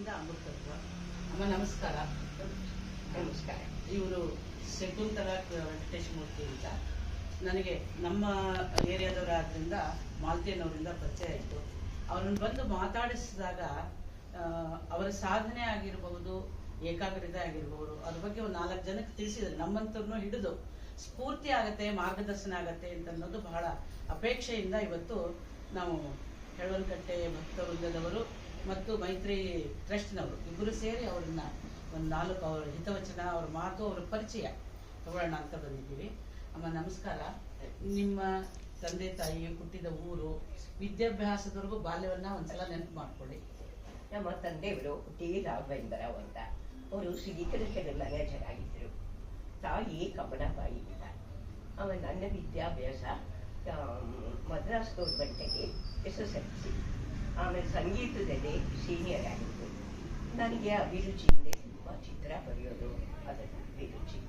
ಇಂದ ಅಮೃತತ್ವ ಅಮ್ಮ, ನಮಸ್ಕಾರ. ನಮಸ್ಕಾರ. ಇವರು ಶಕುಂತಲಾ ವೆಂಕಟೇಶಮೂರ್ತಿ ಅಂತ. ನನಗೆ ನಮ್ಮ ಏರಿಯಾದವರಾದ್ರಿಂದ ಮಾಲ್ತಿಯನ್ನವರಿಂದ ಪರಿಚಯ ಆಯಿತು. ಅವರನ್ನು ಬಂದು ಮಾತಾಡಿಸಿದಾಗ ಅವರ ಸಾಧನೆ ಆಗಿರಬಹುದು, ಏಕಾಗ್ರತೆ ಆಗಿರಬಹುದು, ಅದ್ರ ಬಗ್ಗೆ ಒಂದು ನಾಲ್ಕು ಜನಕ್ಕೆ ತಿಳಿಸಿದ್ರು ನಮ್ಮಂತವ್ರನ್ನು ಹಿಡಿದು ಸ್ಫೂರ್ತಿ ಆಗತ್ತೆ, ಮಾರ್ಗದರ್ಶನ ಆಗತ್ತೆ ಅಂತ ಅನ್ನೋದು ಬಹಳ ಅಪೇಕ್ಷೆಯಿಂದ ಇವತ್ತು ನಾವು ಹೆಳವನಕಟ್ಟೆ ಭಕ್ತವೃಂದದವರು ಮತ್ತು ಮೈತ್ರಿ ಟ್ರಸ್ಟ್ನವರು ಇಬ್ಬರು ಸೇರಿ ಅವ್ರನ್ನ ಒಂದು ನಾಲ್ಕು ಅವರ ಹಿತವಚನ, ಅವ್ರ ಮಾತು, ಅವರ ಪರಿಚಯ ತಗೊಳ್ಳೋಣ ಅಂತ ಬಂದಿದ್ದೀವಿ. ಅಮ್ಮ, ನಮಸ್ಕಾರ. ನಿಮ್ಮ ತಂದೆ ತಾಯಿ ಹುಟ್ಟಿದ ಊರು ವಿದ್ಯಾಭ್ಯಾಸದವರೆಗೂ ಬಾಲ್ಯವನ್ನ ಒಂದ್ಸಲ ನೆನಪು ಮಾಡ್ಕೊಳ್ಳಿ. ನಮ್ಮ ತಂದೆಯವರು ಟಿ ರಾಘವೇಂದ್ರರಾವ್ ಅಂತ. ಅವರು ಶ್ರೀಕೃಷ್ಣ ಮ್ಯಾನೇಜರ್ ಆಗಿದ್ದರು ತಾಯಿ ಕಮಲಾಬಾಯಿ ಅಂತ. ಅವನ ನನ್ನ ವಿದ್ಯಾಭ್ಯಾಸ ಮದ್ರಾಸ್ ಗೌರ್ಮೆಂಟಲ್ಲಿ ಎಸ್ ಎಸ್ ಎಲ್ ಸಿ. ಆಮೇಲೆ ಸಂಗೀತದಲ್ಲಿ ಸೀನಿಯರ್ ಆಗಿದ್ದು. ನನಗೆ ಅಭಿರುಚಿ ಇದೆ ತುಂಬ ಚಿತ್ರ ಬರೆಯೋದು ಅದನ್ನು ಅಭಿರುಚಿ.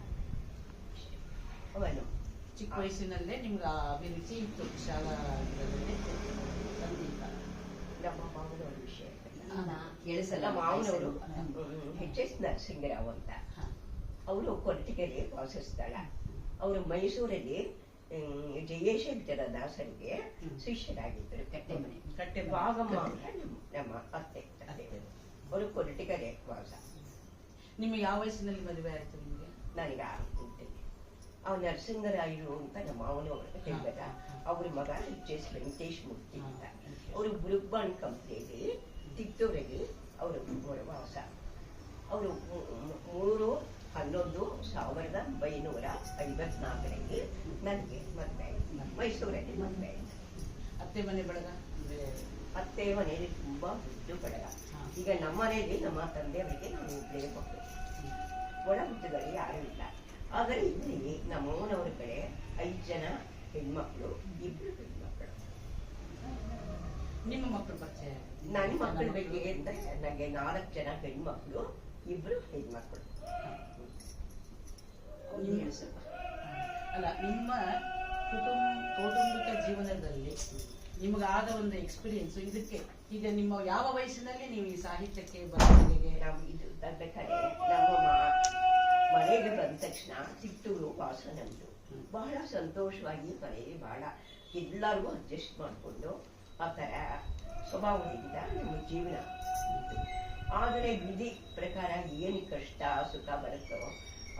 ಅವನು ಚಿಕ್ಕ ವಯಸ್ಸಿನಲ್ಲೇ ನಿಮ್ಗೆ ಆ ಅಭಿರುಚಿ ಇತ್ತು ಶಾಲಾ ಸಂಗೀತ. ನಮ್ಮ ಮಾವನವ್ರ ವಿಷಯ. ಕೇಳಿಸಲ್ಲ ಮಾವನವರು ಹೆಚ್ ಎಸ್ ನರಸಿಂಗರಾವ್ ಅಂತ. ಅವರು ಕೊರಟಗೆರೆ ವಾಸಿಸ್ತಾಳ ಅವರು ಮೈಸೂರಲ್ಲಿ ಜಯಶಂಕರ ದಾಸರಿಗೆ. ಶಿಷ್ಯರಾಗಿದ್ದರು. ಕಟ್ಟೆ ಮನೆ. ಕಟ್ಟೆ. ಅಂತ ನಮ್ಮ- ನಮ್ಮ ಅತ್ತೆ. ಅವರು ಕೊರಟಗೆರೆ ವಾಸ ನಿಮಗೆ ಯಾವ ವಯಸ್ಸಿನಲ್ಲಿ ಮದುವೆ ಆಯಿತು ನಿಮಗೆ? ನನಗೆ ಆಗ್ತಿದ್ದೆ ಅವ್ರು ನರಸಿಂಗರಾಯರು ಅಂತ ನಮ್ಮ ಮಾವನವರು ಹೇಳಿದ ಅವ್ರ ಮಗ ಎಸ್ ವೆಂಕಟೇಶ್ ಮೂರ್ತಿ ಅಂತ ಅವರು ಬುರುಗ್ಬಾಣ್ ಕಂಪ್ನಿಯಲ್ಲಿ ತಿತ್ತೂರಲ್ಲಿ ಅವರು ವಾಸ. ಅವರು ಮೂರು ಹನ್ನೊಂದು ಸಾವಿರದ ಒಂಬೈನೂರ ಐವತ್ನಾಲ್ಕರಲ್ಲಿ ನನಗೆ ಮದುವೆ ಆಯ್ತು. ಮೈಸೂರಲ್ಲಿ ಮದುವೆ ಆಯ್ತು. ಅತ್ತೆ ಮನೆ ಬಳಗ? ಅತ್ತೆ ಮನೆಯಲ್ಲಿ ತುಂಬಾ ದುಡ್ಡು ಬಳಗ. ಈಗ ನಮ್ಮ ಮನೆಯಲ್ಲಿ ನಮ್ಮ ತಂದೆಯವರಿಗೆ ನಾವು ಬೇರೆ ಮಕ್ಕಳು ಒಳ ಹುಟ್ಟುಗಳು ಯಾರೂ ಇಲ್ಲ. ಆದರೆ ಇಲ್ಲಿ ನಮ್ಮವನವರ ಕಡೆ ಐದು ಜನ ಹೆಣ್ಮಕ್ಳು ಇಬ್ಬರು ಹೆಣ್ಮಕ್ಳು. ನಿಮ್ಮ ಮಕ್ಕಳು ಪರಿಚಯ ನನ್ನ ಮಕ್ಕಳ ಬಗ್ಗೆ ಅಂದರೆ ನನಗೆ ನಾಲ್ಕು ಜನ ಹೆಣ್ಮಕ್ಳು. ಇಬ್ರು ಹೇಗ್ ನಿಮ್ಮ ಅಲ್ಲ ನಿಮ್ಮ ಕುಟುಂಬ ಕೌಟುಂಬಿಕ ಜೀವನದಲ್ಲಿ ನಿಮಗಾದ ಒಂದು ಎಕ್ಸ್ಪೀರಿಯನ್ಸ್ ಇದಕ್ಕೆ ಈಗ ನಿಮ್ಮ ಯಾವ ವಯಸ್ಸಿನಲ್ಲಿ ನೀವು ಈ ಸಾಹಿತ್ಯಕ್ಕೆ ಬರವಣಿಗೆಗೆ ನಾವು ಇದು ಬರ್ಬೇಕಾದ್ರೆ ನಮ್ಮ ಮನೆಗೆ ಬಂದ ತಕ್ಷಣ ತಿಟ್ಟೂರು ವಾಸ ಬಹಳ ಸಂತೋಷವಾಗಿ ಮನೆಗೆ ಬಹಳ ಎಲ್ಲರಿಗೂ ಅಡ್ಜಸ್ಟ್ ಮಾಡಿಕೊಂಡು ಆ ಥರ ಸ್ವಭಾವದಿಂದ ನಮ್ಮ ಜೀವನ. ಆದರೆ ವಿಧಿ ಪ್ರಕಾರ ಏನು ಕಷ್ಟ ಸುಖ ಬರುತ್ತೋ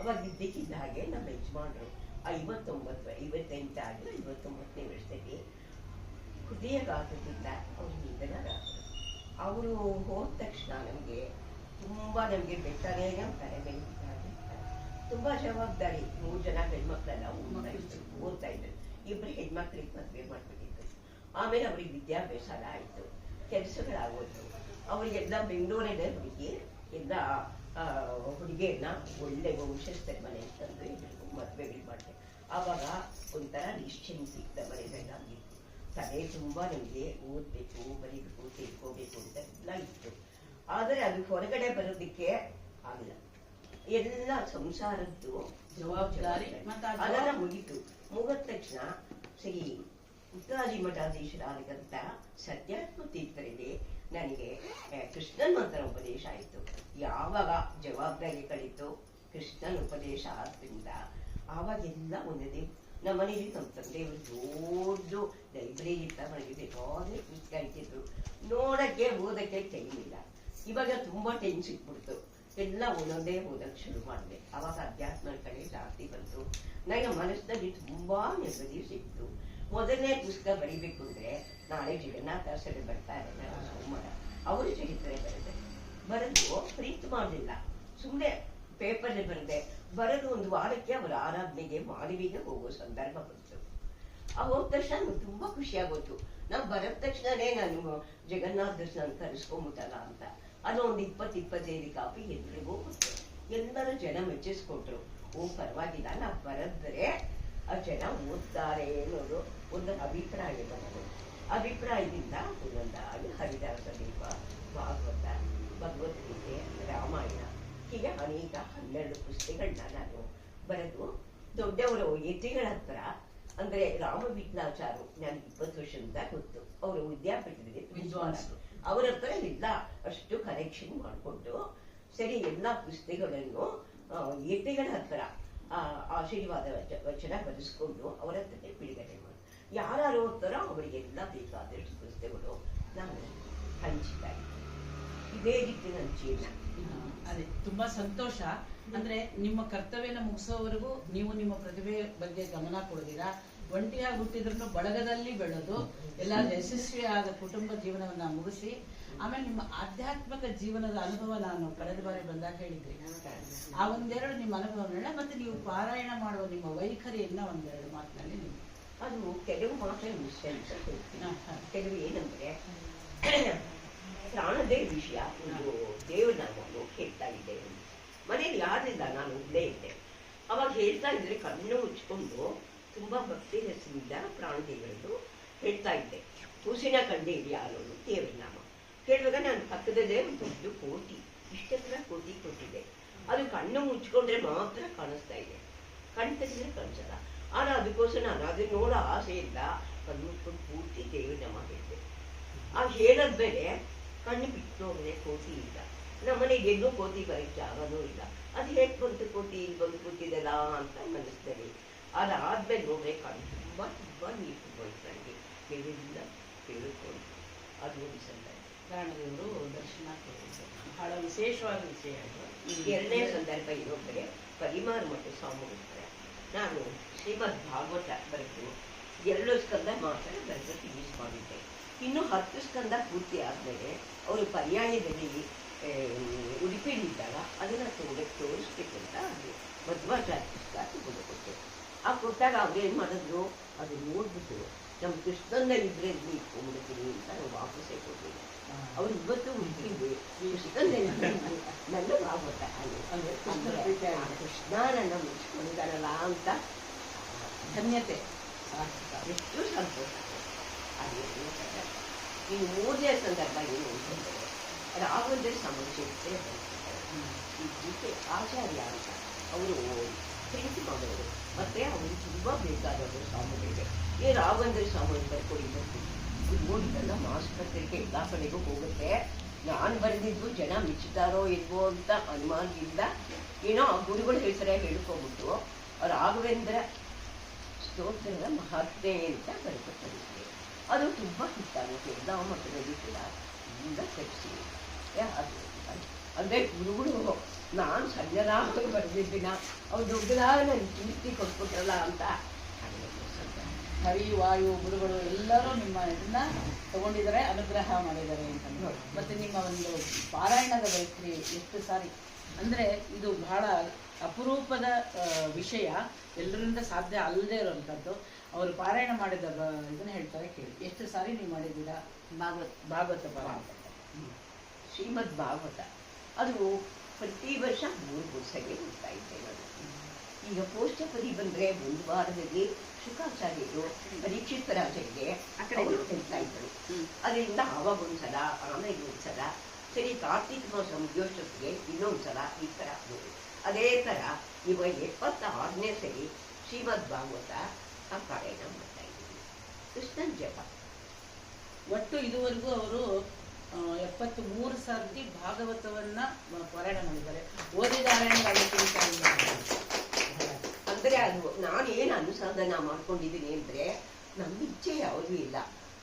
ಅವಾಗ ಇದ್ದಕ್ಕಿದ್ದ ಹಾಗೆ ನಮ್ಮ ಯಜಮಾನರು ಐವತ್ತೊಂಬತ್ತು ಐವತ್ತೆಂಟಾಗಿ ಐವತ್ತೊಂಬತ್ತನೇ ವರ್ಷದಲ್ಲಿ ಹೃದಯಘಾತದಿಂದ ಅವರು ನಿಧನರಾದರು. ಅವರು ಹೋದ ತಕ್ಷಣ ನಮಗೆ ತುಂಬ ನಮಗೆ ಬೆಟ್ಟನೇ ನಮ್ಮ ತಲೆ. ತುಂಬಾ ಜವಾಬ್ದಾರಿ ಮೂರು ಜನ ಹೆಣ್ಮಕ್ಳೆಲ್ಲ ಓದ್ತಾ ಇದ್ರು ಇಬ್ಬರು ಹೆಣ್ಮಕ್ಳಿಗೆ ಮದುವೆ ಮಾಡ್ಬಿಟ್ಟಿತ್ತು ಆಮೇಲೆ ಅವ್ರಿಗೆ ವಿದ್ಯಾಭ್ಯಾಸ ಎಲ್ಲ ಆಯ್ತು. ಕೆಲಸಗಳಾಗೋಯ್ತು ಅವರಿಗೆಲ್ಲ ಬೆಂಗಳೂರಿನ ಹುಡುಗಿ ಎಲ್ಲ ಹುಡುಗಿಯನ್ನ ಒಳ್ಳೆ ವಂಶಸ್ಥರ ಮನೆ ತಂದು ಇದ್ರು ಮದ್ವೆಗಳು ಮಾಡಿದೆ. ಆವಾಗ ಒಂಥರ ನಿಶ್ಚಿಂತ ಮನೆಗಳಾಗಿತ್ತು. ತಲೆ ತುಂಬಾ ನಿಮಗೆ ಓದ್ಬೇಕು ಬರೀಬೇಕು ತಿಳ್ಕೋಬೇಕು ಅಂತ ಎಲ್ಲ ಇತ್ತು. ಆದರೆ ಅದು ಹೊರಗಡೆ ಬರೋದಕ್ಕೆ ಆಗಲ್ಲ. ಎಲ್ಲ ಸಂಸಾರದ್ದು ಜವಾಬ್ದಾರಿ. ಅದೆಲ್ಲ ಮುಗಿತು. ಮುಗಿದ ತಕ್ಷಣ ಶ್ರೀ ಉತ್ತರಾಜಿ ಮಠಾಧೀಶರಾದಂತ ಸತ್ಯಾತ್ಮ ತೀರ್ಥರಿಗೆ ನನಗೆ ಮಂತ್ರ ಉಪದೇಶ ಆಯಿತು. ಯಾವಾಗ ಜವಾಬ್ದಾರಿ ಕಲಿತು ಕೃಷ್ಣನ್ ಉಪದೇಶ ಆದ್ರಿಂದ ಆವಾಗೆಲ್ಲ ಒಂದೇ ನಮ್ಮ ಮನೇಲಿ ನಮ್ಮ ತಂದೆಯವರು ದೊಡ್ಡ ಲೈಬ್ರರಿ ಇತ್ತ ಮನೆಗೆ ಬೇಕಾದ್ರೆ ಇಟ್ಟಿದ್ರು ನೋಡಕ್ಕೆ ಓದಕ್ಕೆ ಟೈಮ್ ಇಲ್ಲ. ಇವಾಗ ತುಂಬಾ ಟೈಮ್ ಸಿಕ್ಬಿಡ್ತು ಎಲ್ಲ ಒಂದೊಂದೇ ಓದಕ್ಕೆ ಶುರು ಮಾಡಿದೆ. ಅವಾಗ ಅಧ್ಯಾತ್ಮದ ಕಡೆ ಜಾಸ್ತಿ ಬಂತು. ನನಗೆ ಮನಸ್ಸಿನಲ್ಲಿ ತುಂಬಾ ನೆಮ್ಮದಿ ಸಿಕ್ತು. ಮೊದಲನೇ ಪುಸ್ತಕ ಬರೀಬೇಕು ಅಂದ್ರೆ ನಾಳೆ ಜಗನ್ನಾಥಾಸರು ಬರ್ತಾ ನಾನು ಸೋಮವಾರ ಅವರು ಚರಿತ್ರೆ ಬರೆದೆ ಬರೆದು ಪ್ರೀತಿ ಮಾಡಲಿಲ್ಲ. ಸುಮ್ಮನೆ ಪೇಪರ್ ಬರೆದೆ, ಬರೆದು ಒಂದು ವಾರಕ್ಕೆ ಅವರ ಆರಾಧನೆಗೆ ಮಾಡುವಿಗೆ ಹೋಗೋ ಸಂದರ್ಭ ಬಂತು. ಆ ಹೋದ ತಕ್ಷಣ ತುಂಬ ತುಂಬಾ ಖುಷಿ ಆಗೋಯ್ತು ನಾವು ಬರದ ತಕ್ಷಣನೇ ನಾನು ಜಗನ್ನಾಥ ದರ್ಶನ ಕರೆಸ್ಕೊಂಬಿಟ್ಟಲ್ಲ ಅಂತ. ಅದು ಒಂದು ಇಪ್ಪತ್ತು ಇಪ್ಪತ್ತೈದು ಕಾಪಿ ಎಲ್ರಿಗೂ ಎಲ್ಲರೂ ಜನ ಮೆಚ್ಚಿಸ್ಕೊಟ್ರು ಓ, ಪರವಾಗಿಲ್ಲ ನಾವು ಬರೆದ್ರೆ ಆ ಜನ ಓದ್ತಾರೆ ಅನ್ನೋದು ಒಂದು ಅಭಿಪ್ರಾಯ ಬಂತು ಅಭಿಪ್ರಾಯದಿಂದ ಒಂದೊಂದಾಗಿ ಹರಿದಾಸ ದೀಪ ಭಾಗವತ ಭಗವದ್ಗೀತೆ ರಾಮಾಯಣ ಹೀಗೆ ಅನೇಕ ಹನ್ನೆರಡು ಪುಸ್ತಕಗಳನ್ನ ನಾನು ಬರೆದು ದೊಡ್ಡವರು ಯತಿಗಳ ಹತ್ರ ಅಂದ್ರೆ ರಾಮ ವಿಘ್ನಾಚಾರು ನನಗೆ ಇಪ್ಪತ್ತು ವರ್ಷದಿಂದ ಗೊತ್ತು ಅವರು ವಿದ್ಯಾಪೀಠದಲ್ಲಿ ವಿದ್ವಾಂಸರು. ಅವರ ಹತ್ರ ಎಲ್ಲ ಅಷ್ಟು ಕಲೆಕ್ಷನ್ ಮಾಡಿಕೊಂಡು ಸರಿ ಎಲ್ಲ ಪುಸ್ತಕಗಳನ್ನು ಯತಿಗಳ ಹತ್ರ ಆಶೀರ್ವಾದ ವಚ- ವಚನ ಬರೆಸ್ಕೊಂಡು ಅವರ ಹತ್ರ ಬಿಡುಗಡೆ ಮಾಡಿ ಯಾರು ಓದ್ತಾರೋ ಅವರಿಗೆಲ್ಲ ಬೇಕಾದಷ್ಟು ಪುಸ್ತಕಗಳು ನಾನು ಹಂಚ್ತಾ ಇದ್ದೀನಿ ಇದೇ ರೀತಿ ನನ್ನ ಜೀವನ. ಅದೇ, ತುಂಬಾ ಸಂತೋಷ. ಅಂದ್ರೆ ನಿಮ್ಮ ಕರ್ತವ್ಯನ ಮುಗಿಸೋವರೆಗೂ ನೀವು ನಿಮ್ಮ ಪ್ರತಿಭೆ ಬಗ್ಗೆ ಗಮನ ಕೊಡದಿರಾ? ಒಂಟಿಯಾಗಿ ಹುಟ್ಟಿದ್ರು ಬಳಗದಲ್ಲಿ ಬೆಳೆದು ಎಲ್ಲ ಯಶಸ್ವಿಯಾದ ಕುಟುಂಬ ಜೀವನವನ್ನ ಮುಗಿಸಿ, ಆಮೇಲೆ ನಿಮ್ಮ ಆಧ್ಯಾತ್ಮಿಕ ಜೀವನದ ಅನುಭವ ನಾನು ಕಳೆದ ಬಾರಿ ಬಂದಾಗ ಹೇಳಿದ್ರಿ. ಆ ಒಂದೆರಡು ನಿಮ್ಮ ಅನುಭವಗಳನ್ನ ಮತ್ತೆ ನೀವು ಪಾರಾಯಣ ಮಾಡುವ ನಿಮ್ಮ ವೈಖರಿಯನ್ನ ಒಂದೆರಡು ಮಾತಿನಲ್ಲಿ ನೀವು ಅದು ಕೆಲವು ಮಾತ್ರ ವಿಷಯ ಅಂತ ಹೇಳ್ತೀನಿ. ಕೆಲವು ಏನಂದ್ರೆ ಪ್ರಾಣದೇ ವಿಷಯ. ಒಂದು ದೇವ್ರ ನಾನು ಹೇಳ್ತಾ ಇದ್ದೆ. ಮನೇಲಿ ಯಾರಿಲ್ಲ ನಾನು ಒಬ್ಬಳೇ ಇದ್ದೆ. ಅವಾಗ ಹೇಳ್ತಾ ಇದ್ರೆ ಕಣ್ಣು ಮುಚ್ಕೊಂಡು ತುಂಬಾ ಭಕ್ತಿ ಹೆಸರಿಂದ ಪ್ರಾಣದೇವರನ್ನು ಹೇಳ್ತಾ ಇದ್ದೆ. ಕೂಸಿನ ಕಂಡೆ ಇಡೀ ಯಾರೋನು ದೇವ್ರ ನಾಮ. ಕೇಳುವಾಗ ನಾನು ಪಕ್ಕದಲ್ಲೇ ಒಂದು ದೊಡ್ಡ ಕೋಟಿ ಇಷ್ಟೆಲ್ಲ ಕೋಟಿ ಕೊಟ್ಟಿದೆ ಅದು ಕಣ್ಣು ಮುಚ್ಕೊಂಡ್ರೆ ಮಾತ್ರ ಕಾಣಿಸ್ತಾ ಇದೆ. ಕಣ್ ತೆಗೆದ್ರೆ ಕಾಣಿಸಲ್ಲ. ಆದ್ರೆ ಅದಕ್ಕೋಸ್ಕರ ನಾನು ಅದನ್ನ ನೋಡೋ ಆಸೆ ಇಲ್ಲ. ಕಣ್ಣು ಪೂರ್ತಿ ದೇವಿ ನಮ್ಮ ಹೇಳಿದೆ ಆ ಹೇಳದ್ಮೇಲೆ ಕಣ್ಣು ಬಿಟ್ಟು ನೋಡಿದ್ರೆ ಕೋತಿ ಇಲ್ಲ. ನಮ್ಮನೆಗೆ ಎಲ್ಲೂ ಕೋತಿ ಬರೋಕ್ಕೆ ಜಾಗನೂ ಇಲ್ಲ. ಅದು ಹೇಗೆ ಬಂತು ಕೋತಿ ಇಲ್ಲಿ ಬಂದು ಕೂತಿದಲ್ಲ ಅಂತ ಮನಸ್ಸಿನಲ್ಲಿ ಅದಾದ್ಮೇಲೆ ನೋಡ್ರೆ ಕಣ್ಣು ತುಂಬ ತುಂಬ ನೀರು ಬಂತು ನನಗೆ. ಕೇಳಿಲ್ಲ ಕೇಳಿಕೊಂಡು ಅದು ಒಂದು ಸಂದರ್ಭ. ಪ್ರಾಣದೇವರು ದರ್ಶನ ಬಹಳ ವಿಶೇಷವಾದ ವಿಷಯ ಅದು. ಎರಡನೇ ಸಂದರ್ಭ ಇನ್ನೊಬ್ಬರೇ ಪರಿಮಾರ ಮತ್ತು ಸ್ವಾಮಿಗೋಸ್ಕರ ನಾನು ಶ್ರೀಮದ್ ಭಾಗವತ ಬರೆದು ಎರಡು ಸ್ಕಂದ ಮಾತ್ರ ಬರೆದು ಯೂಸ್ ಮಾಡಿದ್ದೆ. ಇನ್ನು ಹತ್ತು ಸ್ಕಂದ ಪೂರ್ತಿ ಆದಮೇಲೆ ಅವರು ಪರ್ಯಾಯದಲ್ಲಿ ಉಡುಪಿಯಲ್ಲಿದ್ದಾಗ ಅದನ್ನು ಅದನ್ನ ತೋರಿಸ್ಬೇಕಂತ ಅದು ಮಧ್ವಾಚಾರ್ಯ ಪುಸ್ತಕ ತಗೊಂಡು ಕೊಟ್ಟೆ. ಆ ಕೊಟ್ಟಾಗ ಅವ್ರೇನು ಮಾಡಿದ್ರು? ಅದು ನೋಡ್ಬಿಟ್ಟು ನಮ್ಮ ಕೃಷ್ಣನ ಇದ್ರೆ ಇಟ್ಕೊಂಡ್ಬಿಡ್ತೀನಿ ಅಂತ ನಾವು ವಾಪಸ್ಸೇ ಕೊಟ್ಟಿಲ್ಲ ಅವ್ರು ಇವತ್ತು ಹುಡುಕಿದ್ದು ನನ್ನ ಭಾಗವತ ಅಂದ್ರೆ ಕೃಷ್ಣ ನನ್ನ ಮುಚ್ಕೊಂಡಿದ್ದಾರಲ್ಲ ಅಂತ ಧನ್ಯತೆ. ಎಷ್ಟು ಸಂತೋಷ. ಅದೇ ಈ ಮೂರನೇ ಸಂದರ್ಭ ಏನು ಅಂತಂದರೆ ರಾಘವೇಂದ್ರ ಸಮಸ್ಯೆ. ಈ ಗೀತೆ ಆಚಾರ್ಯ ಅಂತ ಅವರು ಪ್ರೀತಿ ಮಾಡೋರು ಮತ್ತೆ ಅವರು ತುಂಬಾ ಬೇಕಾದವರು ಸ್ವಾಮಿಗಳಿಗೆ. ಈ ರಾಘವೇಂದ್ರ ಸ್ವಾಮಿ ಬರ್ಕೊಡಿ ಬರ್ತೀನಿ ಇದು ನೋಡಿದ್ದಲ್ಲ ಆಸ್ಪತ್ರೆಗೆ ಎಲ್ಲ ಕಡೆಗೂ ಹೋಗುತ್ತೆ. ನಾನು ಬರೆದಿದ್ದು ಜನ ಮೆಚ್ಚುತ್ತಾರೋ ಇಲ್ವೋ ಅಂತ ಅನುಮಾನದಿಂದ ಏನೋ ಆ ಗುರುಗಳು ಹೆಸರೇ ಅವ್ರ ರಾಘವೇಂದ್ರ ಸ್ತೋತ್ರದ ಮಹತ್ವ ಅಂತ ಬರ್ಕೊಟ್ಟಿದ್ದೆ ಅದು ತುಂಬಾ ಹಿಟ್ಟಾಗುತ್ತೆ ಎಲ್ಲ ಮಕ್ಕಳಲ್ಲಿ ಕೂಡ ತುಂಬ ಕಟ್ಟಿಸಿ ಅದು ಅಂದ್ರೆ ಗುರುಗಳು, ನಾನು ಸಣ್ಣದಾಗಿ ಬರೆದಿದ್ದೀನ, ಅವ್ರು ದೊಡ್ಡದಾಗ ನನ್ನ ಕೀರ್ತಿ ಕೊಟ್ಬಿಟ್ರಲ್ಲ ಅಂತ. ಹರಿ, ವಾಯು ಗುರುಗಳು ಎಲ್ಲರೂ ನಿಮ್ಮ ಇದನ್ನ ತಗೊಂಡಿದ್ದಾರೆ, ಅನುಗ್ರಹ ಮಾಡಿದ್ದಾರೆ ಅಂತ ಮತ್ತೆ ನಿಮ್ಮ ಒಂದು ಪಾರಾಯಣದ ವೈಖರಿ ಎಷ್ಟು ಸಾರಿ? ಅಂದ್ರೆ ಇದು ಬಹಳ ಅಪರೂಪದ ವಿಷಯ. ಎಲ್ಲರಿಂದ ಸಾಧ್ಯ ಅಲ್ಲದೆ ಇರುವಂತದ್ದು. ಅವರು ಪಾರಾಯಣ ಮಾಡಿದ ಇದನ್ನ ಹೇಳ್ತಾರೆ ಕೇಳಿ. ಎಷ್ಟು ಸಾರಿ ನೀವು ಮಾಡಿದ್ದೀರಾ? ಭಾಗವತ ಭಾಗವತ ಶ್ರೀಮದ್ ಭಾಗವತ. ಅದು ಪ್ರತಿ ವರ್ಷ ಮೂರು ದಿವಸಕ್ಕೆ ಇರ್ತಾ ಇದ್ದೇವೆ. ಈಗ ಪೋಷ್ಟಪದಿ ಬಂದ್ರೆ ಒಂದು ವಾರದಲ್ಲಿ ಶುಕಾಚಾರ್ಯರು ಪರೀಕ್ಷಿತ ರಾಜರಿಗೆ ಅವರು ಹೇಳ್ತಾ ಇದ್ರು ಅದರಿಂದ ಆವಾಗ ಒಂದ್ಸಲ ಆಮೇಲೆ ಒಂದ್ಸಲ ಸರಿ ಕಾರ್ತಿಕ ಮಾಸ ಮುಗಿಯೋಷ್ಟೊತ್ತಿಗೆ ಇನ್ನೊಂದ್ಸಲ ಈ ತರ ಆಗೋದು ಅದೇ ತರ ಇವಾಗ ಎಪ್ಪತ್ತಾರನೇ ಸರಿ ಶ್ರೀಮದ್ ಭಾಗವತ ಆ ಪಾರಾಯಣ ಮಾಡ್ತಾ ಇದ್ದೀವಿ. ಕೃಷ್ಣನ್ ಜಪ. ಒಟ್ಟು ಇದುವರೆಗೂ ಅವರು ಎಪ್ಪತ್ತು ಮೂರು ಸರ್ತಿ ಭಾಗವತವನ್ನ ಪಾರಾಯಣ ಮಾಡಿದ್ದಾರೆ. ಓದಿದ ಅರಣ್ಯಕ್ಕಿಂತ ಅಂದ್ರೆ ಅದು ನಾನು ಏನು ಅನುಸಂಧಾನ ಮಾಡ್ಕೊಂಡಿದ್ದೀನಿ ಅಂದ್ರೆ ನಮ್ಮ ಇಚ್ಛೆ ಯಾವುದೂ ಇಲ್ಲ.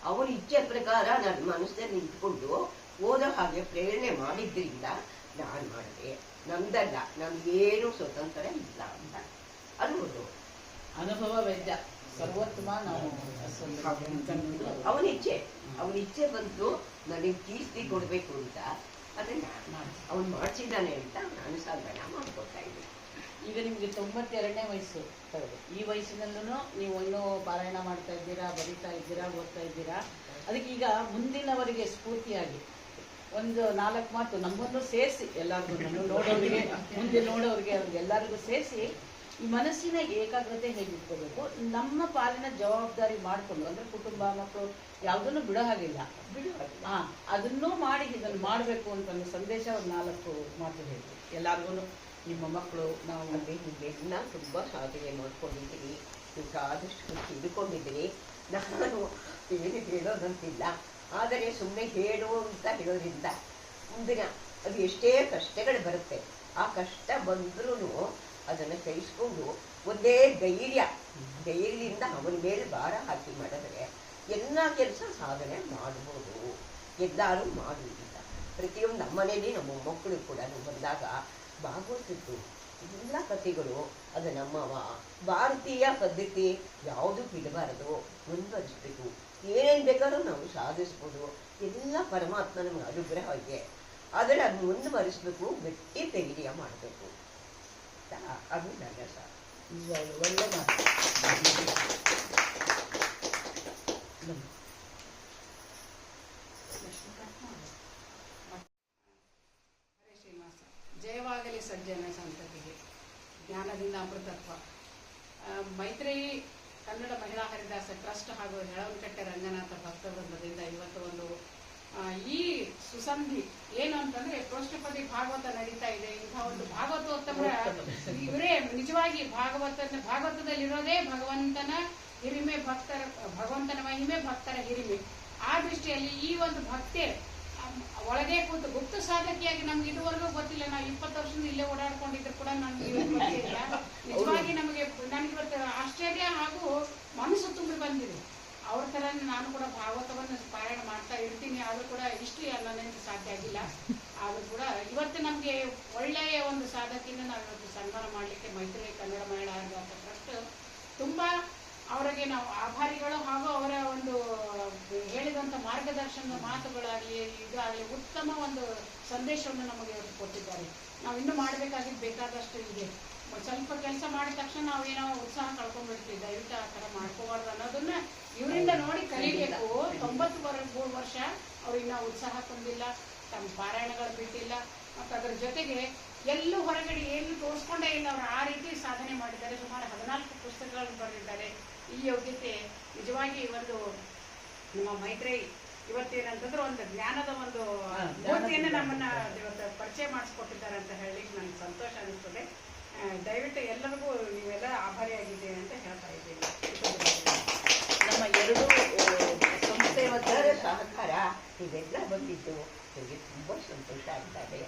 ಅವನ ಇಚ್ಛೆ ಪ್ರಕಾರ ನಾನು ಮನಸ್ಸಲ್ಲಿ ನಿಂತ್ಕೊಂಡು ಓದೋ ಹಾಗೆ ಪ್ರೇರಣೆ ಮಾಡಿದ್ರಿಂದ ನಾನು ಮಾಡಿದೆ. ನಮ್ದಲ್ಲ ನಮ್ಗೇನು ಸ್ವತಂತ್ರ ಇಲ್ಲ ಅಂತ. ಅದು ಒಂದು. ಅನುಭವ ವೈದ್ಯ ಸರ್ವೋತ್ತಮ ನಾವು ಅವನ ಇಚ್ಛೆ ಅವನ ಇಚ್ಛೆ ಬಂತು ನನಗೆ ಕೀರ್ತಿ ಕೊಡಬೇಕು ಅಂತ ಅದನ್ನ. ಅವನು ಮಾಡಿಸಿದ್ದಾನೆ ಅಂತ ನಾನು ಅನುಸಂಧಾನ ಮಾಡ್ಕೊತಾ ಇದ್ದೀನಿ. ಈಗ ನಿಮಗೆ ತೊಂಬತ್ತೆರಡನೇ ವಯಸ್ಸು. ಹೌದು. ಈ ವಯಸ್ಸಿನಲ್ಲೂ ನೀವು ಇನ್ನೂ ಪಾರಾಯಣ ಮಾಡ್ತಾ ಇದ್ದೀರಾ ಬರೀತಾ ಇದ್ದೀರಾ ಓದ್ತಾ ಇದ್ದೀರಾ? ಅದಕ್ಕೆ ಈಗ ಮುಂದಿನವರಿಗೆ ಸ್ಫೂರ್ತಿಯಾಗಿ ಒಂದು ನಾಲ್ಕು ಮಾತು ನಮ್ಮನ್ನು ಸೇರಿಸಿ ಎಲ್ಲರಿಗೂ ನೋಡೋರಿಗೆ ಮುಂದೆ ನೋಡೋರಿಗೆ ಅವ್ರಿಗೆ ಎಲ್ಲರಿಗೂ ಸೇರಿಸಿ ಈ ಮನಸ್ಸಿನ ಏಕಾಗ್ರತೆ ಹೇಗಿಟ್ಕೋಬೇಕು ನಮ್ಮ ಪಾಲಿನ ಜವಾಬ್ದಾರಿ ಮಾಡಿಕೊಂಡು ಅಂದ್ರೆ ಕುಟುಂಬ ಮಕ್ಕಳು ಯಾವುದನ್ನು ಬಿಡೋ ಹಾಗಿಲ್ಲ. ಹಾ ಅದನ್ನೂ ಮಾಡಿ ಇದನ್ನು ಮಾಡಬೇಕು ಅಂತ ಒಂದು ಸಂದೇಶ ಒಂದು ನಾಲ್ಕು ಮಾತು ಹೇಳಿ ಎಲ್ಲಾರ್ಗು ನಿಮ್ಮ ಮಕ್ಕಳು ನಾವು ಅದೇ ಎಲ್ಲ ತುಂಬ ಸಾಧನೆ ಮಾಡ್ಕೊಂಡಿದ್ದೀನಿ. ಈಗ ಆದಷ್ಟು ಹಿಡ್ಕೊಂಡಿದ್ದೀನಿ ನಾನು ಏನು ಹೇಳೋದಂತಿಲ್ಲ. ಆದರೆ ಸುಮ್ಮನೆ ಹೇಳು ಅಂತ ಹೇಳೋದ್ರಿಂದ ಮುಂದಿನ ಅದು ಎಷ್ಟೇ ಕಷ್ಟಗಳು ಬರುತ್ತೆ. ಆ ಕಷ್ಟ ಬಂದ್ರೂ ಅದನ್ನು ಸಹಿಸ್ಕೊಂಡು ಒಂದೇ ಧೈರ್ಯ, ಧೈರ್ಯದಿಂದ ಅವನ ಮೇಲೆ ಭಾರ ಹಾಕಿ ಮಾಡಿದ್ರೆ ಎಲ್ಲ ಕೆಲಸ ಸಾಧನೆ ಮಾಡ್ಬೋದು. ಎಲ್ಲರೂ ಮಾಡುವುದಿಲ್ಲ. ಪ್ರತಿಯೊಂದು ನಮ್ಮನೇಲಿ ನಮ್ಮ ಮಕ್ಕಳು ಕೂಡ ಬಂದಾಗ ಭಾಗವತದ್ದು ಎಲ್ಲ ಕಥೆಗಳು ಅದು ನಮ್ಮವ. ವ- ಭಾರತೀಯ ಪದ್ಧತಿ ಯಾವುದು ಬಿಡಬಾರದು. ಮುಂದುವರಿಸಬೇಕು. ಏನೇನು ಬೇಕಾದ್ರೂ ನಾವು ಸಾಧಿಸ್ಬೋದು. ಎಲ್ಲ ಪರಮಾತ್ಮ ನಮಗೆ ಅನುಗ್ರಹ ಇದೆ. ಆದರೆ ಅದು ಮುಂದುವರಿಸಬೇಕು ಗಟ್ಟಿ ಧೈರ್ಯ ಮಾಡಬೇಕು. ಅದು ನನ್ನ ಸರ್ ನಿಜವಾಗ್ಲೂ ಒಳ್ಳೆ ಮಾತು. ಬನ್ನಿ. ಜ್ಞಾನದಿಂದ ಅಮೃತತ್ವ. ಮೈತ್ರಿ ಕನ್ನಡ ಮಹಿಳಾ ಹರಿದಾಸ ಟ್ರಸ್ಟ್ ಹಾಗೂ ಹೆಳವನಕಟ್ಟೆ ರಂಗನಾಥ ಭಕ್ತವೃಂದದಿಂದ ಇವತ್ತು ಒಂದು ಈ ಸುಸಂಧಿ ಏನು ಅಂತಂದ್ರೆ ಪೃಷ್ಠಪದಿ ಭಾಗವತ ನಡೀತಾ ಇದೆ. ಇಂತಹ ಒಂದು ಭಾಗವತೋತ್ತಮರ ಇವರೇ ನಿಜವಾಗಿ ಭಾಗವತ ಭಾಗವತದಲ್ಲಿರೋದೇ ಭಗವಂತನ ಹಿರಿಮೆ ಭಕ್ತರ, ಭಗವಂತನ ಮಹಿಮೆ ಭಕ್ತರ ಹಿರಿಮೆ. ಆ ದೃಷ್ಟಿಯಲ್ಲಿ ಈ ಒಂದು ಭಕ್ತೆ ಒಳಗೆ ಕೂತು ಗುಪ್ತ ಸಾಧಕಿಯಾಗಿ ನಮ್ಗೆ ಇದುವರೆಗೂ ಗೊತ್ತಿಲ್ಲ. ನಾವು ಇಪ್ಪತ್ತು ವರ್ಷದಿಂದ ಇಲ್ಲೇ ಓಡಾಡ್ಕೊಂಡಿದ್ರು ಕೂಡ ನನ್ಗೆ ನಿಜವಾಗಿ ನಮಗೆ ನನಗೆ ಇವತ್ತು ಆಶ್ಚರ್ಯ ಹಾಗೂ ಮನಸ್ಸು ತುಂಬಿ ಬಂದಿದೆ. ಅವ್ರ ತರ ನಾನು ಕೂಡ ಭಾಗವತವನ್ನು ಪಾರಾಯಣ ಮಾಡ್ತಾ ಇರ್ತೀನಿ. ಆದ್ರೂ ಕೂಡ ಇಷ್ಟು ನನಗೆ ಸಾಧ್ಯ ಆಗಿಲ್ಲ. ಆದ್ರೂ ಕೂಡ ಇವತ್ತು ನಮ್ಗೆ ಒಳ್ಳೆಯ ಒಂದು ಸಾಧಕಿಯನ್ನು ನಾವು ಇವತ್ತು ಸನ್ಮಾನ ಮಾಡ್ಲಿಕ್ಕೆ ಮೈತ್ರಿ ಕನ್ನಡ ಮಹಿಳಾ ಟ್ರಸ್ಟ್ ತುಂಬಾ ಅವರಿಗೆ ನಾವು ಆಭಾರಿಗಳು ಹಾಗೂ ಅವರ ಒಂದು ಹೇಳಿದಂತ ಮಾರ್ಗದರ್ಶನದ ಮಾತುಗಳಾಗಲಿ ಇದಾಗಲಿ ಉತ್ತಮ ಒಂದು ಸಂದೇಶವನ್ನು ನಮಗೆ ಕೊಟ್ಟಿದ್ದಾರೆ. ನಾವು ಇನ್ನೂ ಮಾಡಬೇಕಾಗಿದ್ದು ಬೇಕಾದಷ್ಟು ಇದೆ. ಸ್ವಲ್ಪ ಕೆಲಸ ಮಾಡಿದ ತಕ್ಷಣ ನಾವೇನೋ ಉತ್ಸಾಹ ಕಳ್ಕೊಂಡ್ಬಿಡ್ತೀವಿ. ದಯವಿಟ್ಟು ಆ ಥರ ಮಾಡ್ಕೋಬಾರ್ದು ಅನ್ನೋದನ್ನ ಇವರಿಂದ ನೋಡಿ ಕಲಿಬೇಕು. ತೊಂಬತ್ತು ವರ್, ಮೂರು ವರ್ಷ ಅವ್ರಿಗೆ ನಾವು ಉತ್ಸಾಹ ತಂದಿಲ್ಲ ತಮ್ಮ ಪಾರಾಯಣಗಳು ಬಿಟ್ಟಿಲ್ಲ. ಮತ್ತು ಅದರ ಜೊತೆಗೆ ಎಲ್ಲೂ ಹೊರಗಡೆ ಏನು ತೋರಿಸ್ಕೊಂಡೇ ಇಲ್ಲ ಅವರು. ಆ ರೀತಿ ಸಾಧನೆ ಮಾಡಿದ್ದಾರೆ. ಸುಮಾರು ಹದಿನಾಲ್ಕು ಪುಸ್ತಕಗಳನ್ನು ಬರೆದಿದ್ದಾರೆ. ಈ ಯೋಗ್ಯತೆ ನಿಜವಾಗಿ ಒಂದು ನಮ್ಮ ಮೈತ್ರಿ ಇವತ್ತೇನಂತಂದ್ರೆ ಒಂದು ಜ್ಞಾನದ ಒಂದು ಮೂರ್ತಿಯನ್ನು ನಮ್ಮನ್ನ ಇವತ್ತು ಪರಿಚಯ ಮಾಡಿಸ್ಕೊಟ್ಟಿದ್ದಾರೆ ಅಂತ ಹೇಳಿ ನನಗೆ ಸಂತೋಷ ಅನಿಸ್ತದೆ. ದಯವಿಟ್ಟು ಎಲ್ಲರಿಗೂ ನೀವೆಲ್ಲ ಆಭಾರಿಯಾಗಿದ್ದೀರಿ ಅಂತ ಹೇಳ್ತಾ ಇದ್ದೀನಿ. ನಮ್ಮ ಎರಡು ಸಂಸ್ಥೆ ಎಲ್ಲರ ಸಹಕಾರ ಇವೆಲ್ಲ ಬಂದಿದ್ದು. ನನಗೆ ತುಂಬಾ ಸಂತೋಷ ಆಗ್ತಾ ಇದೆ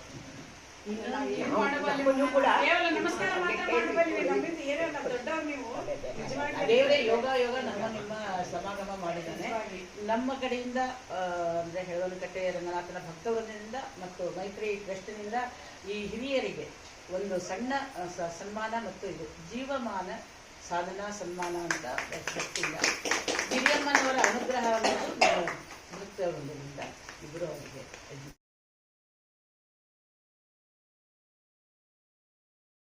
ಇನ್ನು ನಾವು ಮಾಡಬಲ್ಲೆ ನಮ್ಮನ್ನು ಕೂಡ ಕೇವಲ ನಮಸ್ಕಾರ ಮಾತ್ರ ಮಾಡಬಲ್ಲೆ ನಮ್ಮಿಂದ ಏನಲ್ಲ ದೊಡ್ಡವ್ರು ನೀವು. ಅದೇ ಯೋಗ ಯೋಗ ನಮ್ಮ ನಿಮ್ಮ ಸಮಾಗಮ ಮಾಡಿದ್ದಾನೆ. ನಮ್ಮ ಕಡೆಯಿಂದ ಅಂದ್ರೆ ಅಂದ್ರೆ ಹೇಳೋನಕಟ್ಟೆ ರಂಗನಾಥನ ಭಕ್ತವೃಂದದಿಂದ ಮತ್ತು ಮೈತ್ರಿ ಟ್ರಸ್ಟ್ನಿಂದ ಈ ಹಿರಿಯರಿಗೆ ಒಂದು ಸಣ್ಣ ಸನ್ಮಾನ ಮತ್ತು ಇದು ಜೀವಮಾನ ಸಾಧನಾ ಸನ್ಮಾನ ಅಂತ ಭಕ್ತಿಯಿಂದ ಹಿರಿಯಮ್ಮನವರ ಅನುಗ್ರಹವನ್ನು ಭಕ್ತವೃಂದದಿಂದ ಇಬ್ಬರು ಅವರಿಗೆ